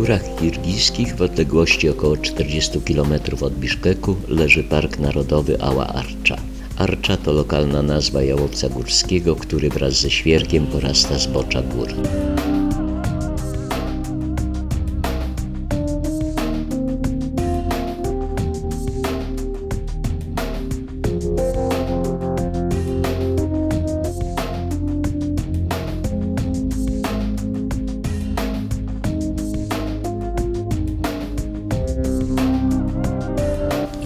górach kirgiskich w odległości około 40 km od Biszkeku leży Park Narodowy Ała Arcza. Arcza to lokalna nazwa jałowca górskiego, który wraz ze świerkiem porasta zbocza gór.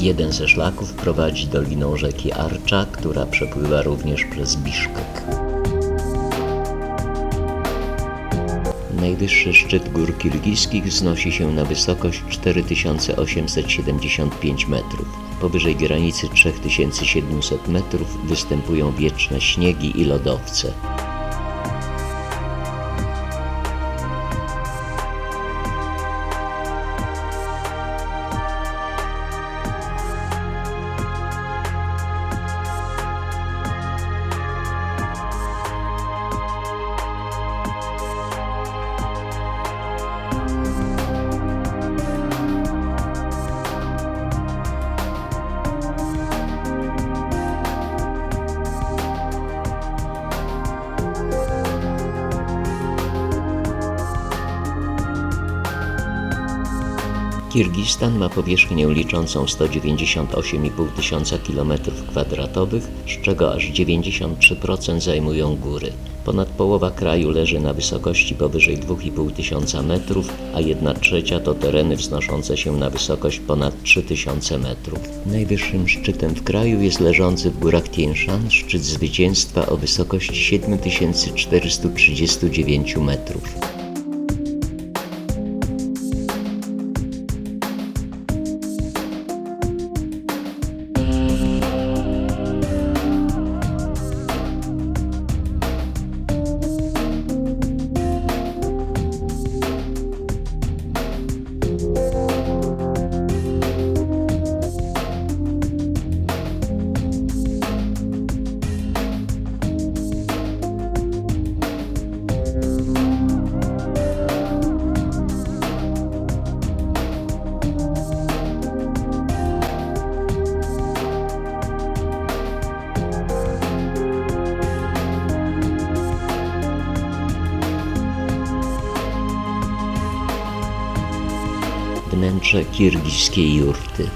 Jeden ze szlaków prowadzi doliną rzeki Arcza, która przepływa również przez Biszkek. Najwyższy szczyt gór kirgiskich wznosi się na wysokość 4875 metrów. Powyżej granicy 3700 metrów występują wieczne śniegi i lodowce. Kirgistan ma powierzchnię liczącą 198,5 tysiąca km2, z czego aż 93% zajmują góry. Ponad połowa kraju leży na wysokości powyżej 2,5 tysiąca metrów, a 1 trzecia to tereny wznoszące się na wysokość ponad 3000 metrów. Najwyższym szczytem w kraju jest leżący w górach Tien Shan szczyt zwycięstwa o wysokości 7439 metrów. Wnętrze kirgiskiej jurty.